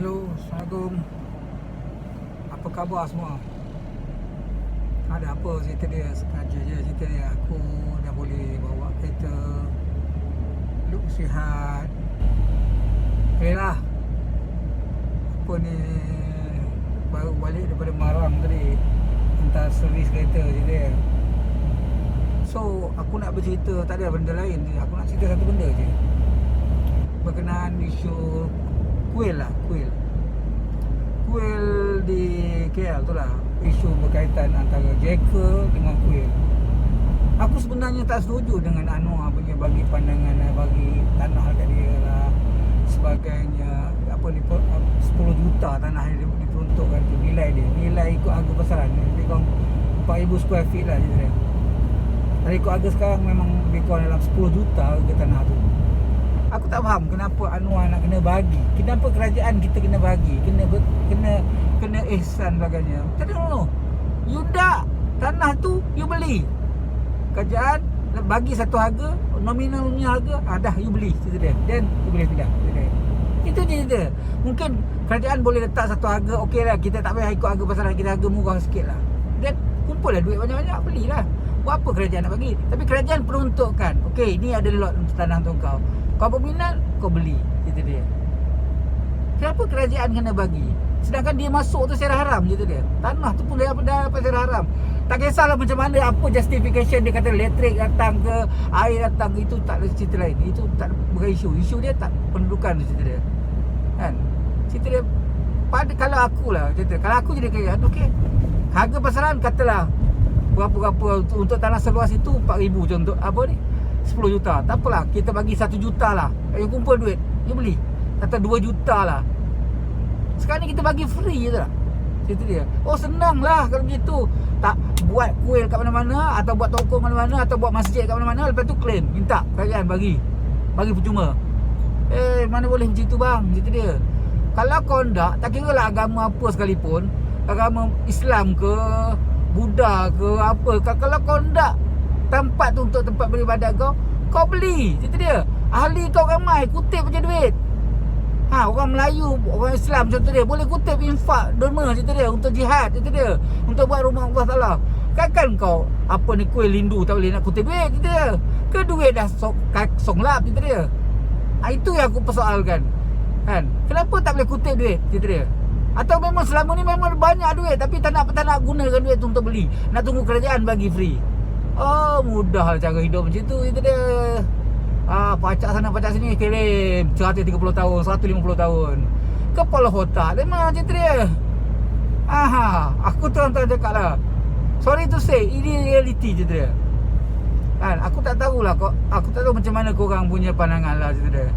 Hello, Assalamualaikum. Apa khabar semua? Ada apa cerita dia? Sengaja je cerita dia. Aku dah boleh bawa kereta. Duduk sihat. Okay lah. Apa ni? Baru balik daripada Marang tadi. Hantar servis kereta je dia. So aku nak bercerita. Tak ada benda lain Aku nak cerita satu benda je. Berkenaan isu kuil lah kuil kuil di KL tu lah isu berkaitan antara Jeka dengan kuil aku sebenarnya tak setuju dengan Anwar punya bagi pandangan eh, bagi tanah kat dia lah. Sebagainya apa ni 10 juta tanah yang diperuntukkan tu nilai dia. Nilai ikut harga pasaran. Lebih kurang 4000 square feet lah dia Dari ikut harga sekarang memang lebih kurang dalam 10 juta harga tanah tu Aku tak faham kenapa Anwar nak kena bagi. Kenapa kerajaan kita kena bagi? Kena ber, kena kena ihsan sebagainya. Tak ada no. You dak tanah tu you beli. Kerajaan bagi satu harga, nominal punya harga, ah dah you beli cerita dia. Then you boleh pindah. Itu je cerita. Mungkin kerajaan boleh letak satu harga, okey lah kita tak payah ikut harga pasaran, kita harga murah sikit lah. Then kumpul lah duit banyak-banyak, belilah. Buat apa kerajaan nak bagi? Tapi kerajaan peruntukkan. Okey, ni ada lot untuk tanah untuk kau. Kau berminat, kau beli. Gitu dia. Kenapa kerajaan kena bagi? Sedangkan dia masuk tu secara haram gitu dia. Tanah tu pun dia dah dapat secara haram. Tak kisahlah macam mana Apa justification dia kata elektrik datang ke Air datang ke Itu tak ada cerita lain. Itu tak bukan isu. Isu dia tak pendudukan tu cerita dia. Kan? Cerita dia pada, Kalau aku lah cerita Kalau aku jadi kerajaan Okey. Harga pasaran katalah Berapa-berapa untuk tanah seluas itu 4,000 contoh. Apa ni 10 juta. Tak apalah Kita bagi 1 juta lah. You kumpul duit You beli. Kata 2 juta lah. Sekarang ni kita bagi free je lah. Cerita dia. Oh senang lah kalau gitu. Tak buat kuil kat mana-mana Atau buat toko mana-mana Atau buat masjid kat mana-mana Lepas tu claim. Minta kerajaan bagi. Bagi percuma. Eh mana boleh macam tu bang? Cerita dia. Kalau kau tak Tak kira lah agama apa sekalipun Agama Islam ke Buddha ke apa Kalau kau tak tempat tu untuk tempat beribadat kau Kau beli. Cerita dia. Ahli kau ramai Kutip je duit. Ha, orang Melayu, orang Islam contoh dia Boleh kutip infak derma cerita dia Untuk jihad cerita dia Untuk buat rumah Allah Ta'ala Kan kau Apa ni kuih lindu tak boleh nak kutip duit cerita dia. Ke duit dah sok, songlap cerita dia. Ha, Itu yang aku persoalkan. Kan? Kenapa tak boleh kutip duit cerita dia? Atau memang selama ni memang banyak duit Tapi tak nak, tak nak gunakan duit tu untuk beli. Nak tunggu kerajaan bagi free Oh mudah lah cara hidup macam tu. Itu dia ah, Pacak sana pacak sini Kirim. 130 tahun 150 tahun. Kepala otak Memang macam tu dia. Aha, Aku terang-terang cakap lah. Sorry to say Ini reality je dia. Kan Aku tak tahulah kau Aku tak tahu macam mana korang punya pandangan lah Cerita dia.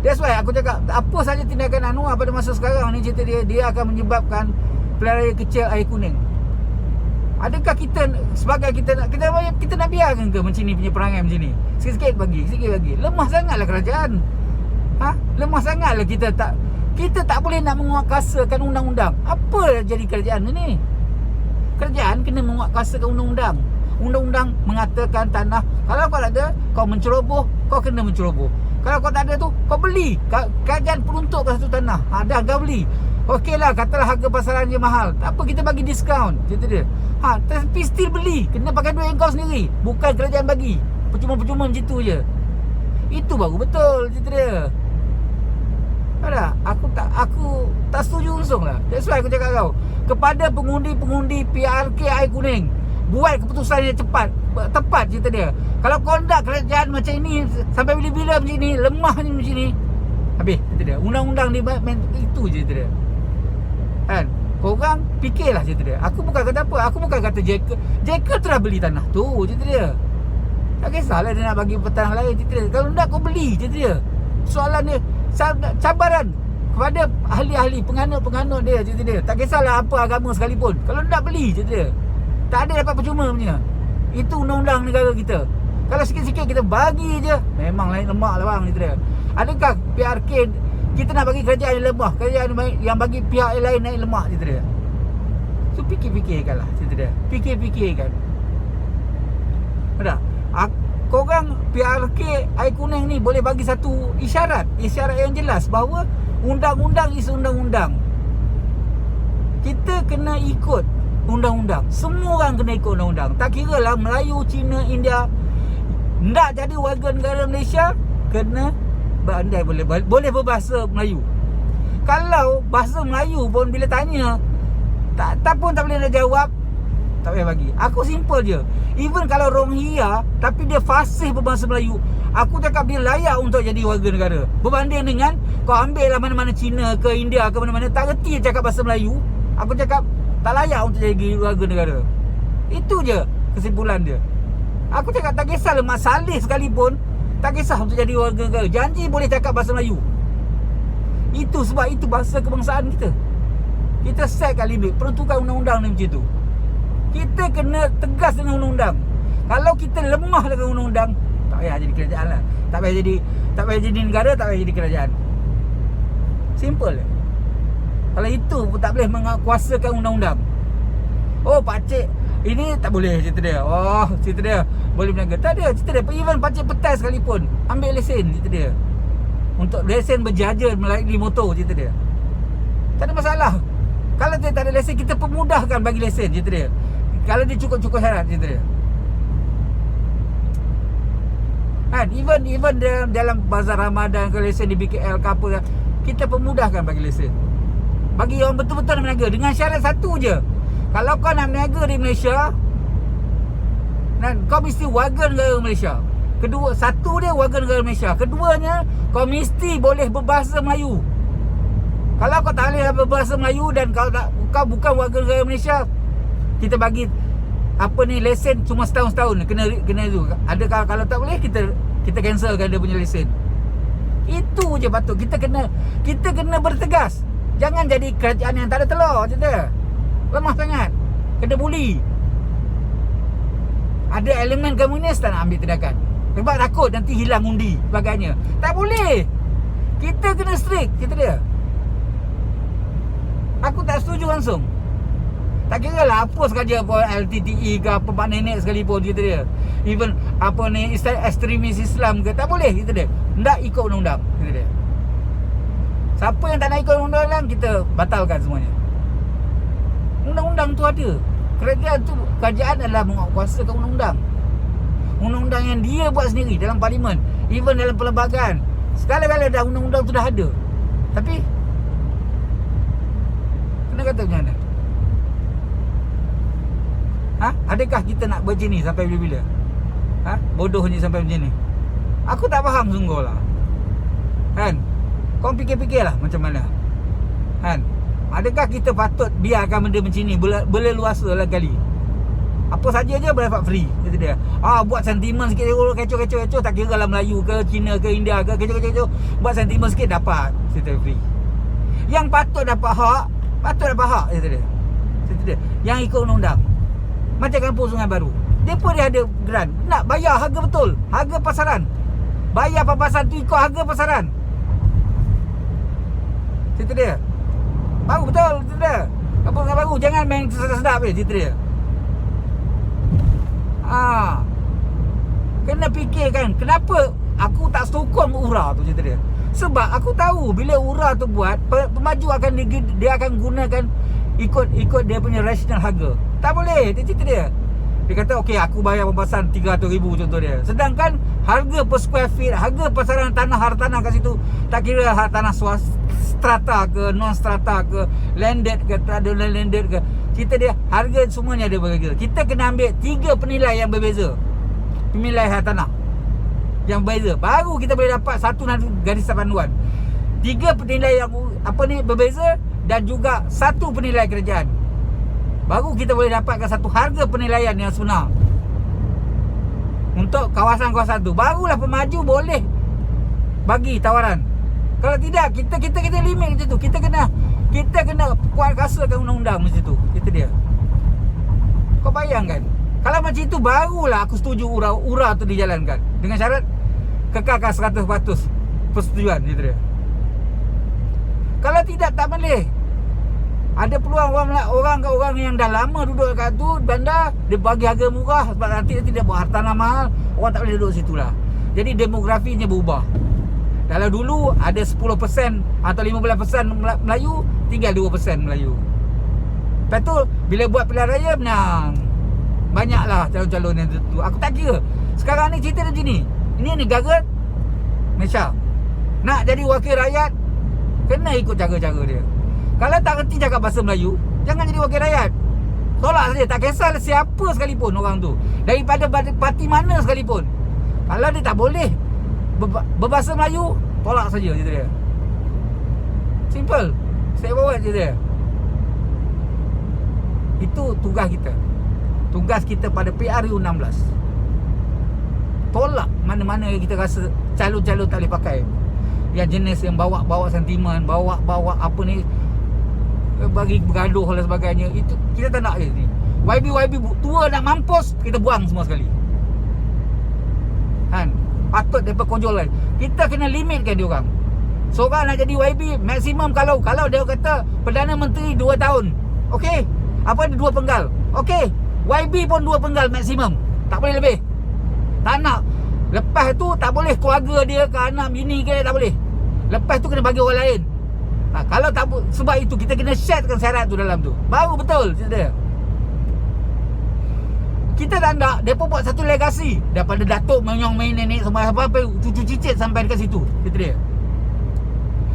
That's why aku cakap Apa saja tindakan Anwar pada masa sekarang ni Cerita dia Dia akan menyebabkan Pelarian kecil air kuning Adakah kita sebagai kita nak kita kita nak biarkan ke macam ni punya perangai macam ni? Sikit-sikit bagi, sikit bagi. Lemah sangatlah kerajaan. Ha? Lemah sangatlah kita tak kita tak boleh nak menguatkuasakan undang-undang. Apa jadi kerajaan ni? Kerajaan kena menguatkuasakan undang-undang. Undang-undang mengatakan tanah kalau kau ada, kau menceroboh, kau kena menceroboh. Kalau kau tak ada tu, kau beli. Kerajaan peruntukkan satu tanah. Ha, dah kau beli. Okey lah katalah harga pasaran dia mahal. Tak apa kita bagi diskaun Cerita dia. Ha, Tapi still beli. Kena pakai duit kau sendiri. Bukan kerajaan bagi. Percuma-percuma macam tu je. Itu baru betul Cerita dia. Ada Aku tak Aku tak setuju langsung lah. That's why aku cakap kau Kepada pengundi-pengundi PRK air kuning Buat keputusan yang cepat. Tepat cerita dia. Kalau kau nak kerajaan macam ini Sampai bila-bila macam ni Lemah macam ni Habis cerita dia. Undang-undang dia Itu je cerita dia. Kan? Korang fikirlah cerita dia. Aku bukan kata apa. Aku bukan kata Jacob Jacob telah beli tanah tu cerita dia. Tak kisahlah dia nak bagi petanah lain cerita dia. Kalau nak kau beli cerita dia. Soalan dia Cabaran Kepada ahli-ahli penganut-penganut dia cerita dia. Tak kisahlah apa agama sekalipun. Kalau nak beli cerita dia Tak ada dapat percuma punya. Itu undang-undang negara kita. Kalau sikit-sikit kita bagi je Memang lain lemak lah bang dia Adakah PRK kita nak bagi kerajaan yang lemah Kerajaan yang bagi pihak yang lain naik lemah cerita dia So fikir-fikirkan lah cerita dia Fikir-fikirkan. Ada Korang PRK air kuning ni boleh bagi satu isyarat. Isyarat yang jelas bahawa Undang-undang is undang-undang. Kita kena ikut undang-undang. Semua orang kena ikut undang-undang. Tak kira lah Melayu, Cina, India. Nak jadi warga negara Malaysia, kena berandai boleh boleh berbahasa Melayu. Kalau bahasa Melayu pun bila tanya tak tak pun tak boleh nak jawab, tak payah bagi. Aku simple je. Even kalau Rohingya tapi dia fasih berbahasa Melayu, aku cakap dia layak untuk jadi warga negara. Berbanding dengan kau ambil lah mana-mana Cina ke India ke mana-mana tak reti cakap bahasa Melayu, aku cakap tak layak untuk jadi warga negara. Itu je kesimpulan dia. Aku cakap tak kisah lah Mak Saleh sekalipun Tak kisah untuk jadi warga negara. Janji boleh cakap bahasa Melayu. Itu sebab itu bahasa kebangsaan kita. Kita set kat limit Peruntukan undang-undang ni macam tu. Kita kena tegas dengan undang-undang. Kalau kita lemah dengan undang-undang Tak payah jadi kerajaan lah. Tak payah jadi Tak payah jadi negara Tak payah jadi kerajaan. Simple Kalau itu pun tak boleh menguasakan undang-undang. Oh pakcik ini tak boleh cerita dia. Oh cerita dia. Boleh berniaga. Tak ada cerita dia. Even pakcik petai sekalipun Ambil lesen cerita dia. Untuk lesen berjaja Melalui motor cerita dia. Tak ada masalah. Kalau dia tak ada lesen Kita pemudahkan bagi lesen cerita dia. Kalau dia cukup-cukup syarat cerita dia. Kan? Even even dalam bazar Ramadan ke lesen di BKL ke apa kita pemudahkan bagi lesen. Bagi orang betul-betul nak berniaga dengan syarat satu je. Kalau kau nak berniaga di Malaysia dan kau mesti warga negara Malaysia. Kedua, satu dia warga negara Malaysia. Keduanya, kau mesti boleh berbahasa Melayu. Kalau kau tak boleh berbahasa Melayu dan kau tak kau bukan warga negara Malaysia, kita bagi apa ni lesen cuma setahun setahun kena kena tu. Ada kalau, kalau tak boleh kita kita cancelkan dia punya lesen. Itu je patut kita kena kita kena bertegas. Jangan jadi kerajaan yang tak ada telur cerita. Lemah sangat. Kena buli. Ada elemen komunis tak nak ambil tindakan? Sebab takut nanti hilang undi Sebagainya. Tak boleh. Kita kena strict Kita dia Aku tak setuju langsung. Tak kira lah apa sahaja apa LTTE ke apa Pak Nenek sekalipun kita dia. Even apa ni ekstremis Islam ke Tak boleh kita dia Tak ikut undang-undang kita dia Siapa yang tak nak ikut undang-undang Kita batalkan semuanya Undang-undang tu ada Kerajaan tu Kerajaan adalah menguasakan undang-undang Undang-undang yang dia buat sendiri Dalam parlimen Even dalam perlembagaan Sekali-kali dah undang-undang tu dah ada Tapi Kena kata macam mana Ha? Adakah kita nak ni sampai bila-bila? Ha? Bodohnya sampai macam ni Aku tak faham sungguh lah Kan? Kau fikir-fikir lah macam mana. Kan? Adakah kita patut biarkan benda macam ni? Berleluasa lah kali? Apa saja je boleh dapat free Kata dia. Ah Buat sentimen sikit Kecoh-kecoh-kecoh Tak kira lah Melayu ke Cina ke India ke Kecoh-kecoh. Buat sentimen sikit dapat Kata free. Yang patut dapat hak Patut dapat hak Kata dia Kata dia. Yang ikut undang-undang. Macam kampung sungai baru. Dia pun dia ada grant. Nak bayar harga betul. Harga pasaran. Bayar papasan tu ikut harga pasaran Cerita dia. Baru betul cerita dia. Apa dengan baru? Jangan main sedap-sedap je cerita dia. Ha. Kena fikirkan Kenapa aku tak sokong URA tu cerita dia? Sebab aku tahu Bila URA tu buat Pemaju akan dia, dia akan gunakan Ikut ikut dia punya rasional harga. Tak boleh Dia cerita dia. Dia kata okey aku bayar pembasaran 300 ribu contoh dia. Sedangkan harga per square feet Harga pasaran tanah harta tanah kat situ Tak kira harta tanah swasta strata ke non strata ke landed ke traditional landed ke. Cerita dia harga semuanya ada berbeza Kita kena ambil tiga penilai yang berbeza. Penilai harta tanah Yang berbeza. Baru kita boleh dapat satu garis panduan. Tiga penilai yang apa ni berbeza Dan juga satu penilai kerajaan. Baru kita boleh dapatkan satu harga penilaian yang sebenar. Untuk kawasan-kawasan tu. Barulah pemaju boleh Bagi tawaran Kalau tidak kita kita kita limit macam tu. Kita kena Kita kena kuat kasakan undang-undang macam tu. Itu dia. Kau bayangkan. Kalau macam itu barulah aku setuju ura-ura tu dijalankan. Dengan syarat Kekalkan 100% persetujuan. Itu dia. Kalau tidak tak boleh. Ada peluang orang orang ke orang yang dah lama duduk kat tu bandar dia bagi harga murah sebab nanti dia tidak buat hartanah mahal orang tak boleh duduk situ lah. Jadi demografinya berubah Kalau dulu ada 10% atau 15% Mela- Melayu, tinggal 2% Melayu. Lepas tu bila buat pilihan raya menang. Banyaklah calon-calon yang tentu. Aku tak kira. Sekarang ni cerita dia gini. Ini negara Malaysia. Nak jadi wakil rakyat kena ikut cara-cara dia. Kalau tak reti cakap bahasa Melayu, jangan jadi wakil rakyat. Tolak saja tak kisah siapa sekalipun orang tu. Daripada parti- mana sekalipun. Kalau dia tak boleh berbahasa Melayu, tolak saja cerita dia. Simple. Straightforward cerita dia. Itu tugas kita. Tugas kita pada PRU 16. Tolak mana-mana yang kita rasa calon-calon tak boleh pakai. Yang jenis yang bawa-bawa sentimen, bawa-bawa apa ni eh, bagi bergaduh dan sebagainya. Itu kita tak nak ni. YB YB tua nak mampus, kita buang semua sekali. Patut depa konjol kan. Kita kena limitkan dia orang. Seorang nak jadi YB maksimum kalau kalau dia kata Perdana Menteri 2 tahun. Okey. Apa ada dua penggal? Okey. YB pun dua penggal maksimum. Tak boleh lebih. Tak nak. Lepas tu tak boleh keluarga dia ke anak bini ke tak boleh. Lepas tu kena bagi orang lain. Ha, kalau tak sebab itu kita kena setkan syarat tu dalam tu. Baru betul cerita dia. Kita tak nak Mereka buat satu legasi Daripada datuk menyong main nenek Sampai apa-apa Cucu cicit sampai dekat situ. Itu dia.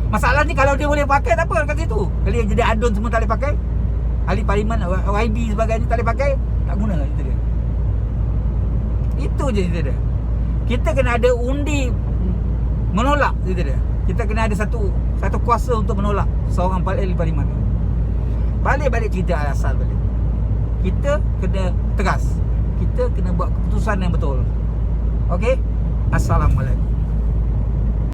Masalah ni kalau dia boleh pakai Tak apa dekat situ. Kali jadi adun semua tak boleh pakai. Ahli parlimen YB sebagainya tak boleh pakai Tak guna itu dia. Itu je cerita dia. Kita kena ada undi Menolak cerita dia. Kita kena ada satu Satu kuasa untuk menolak Seorang ahli parlimen. Balik-balik cerita asal balik. Kita kena tegas kita kena buat keputusan yang betul. Okey? Assalamualaikum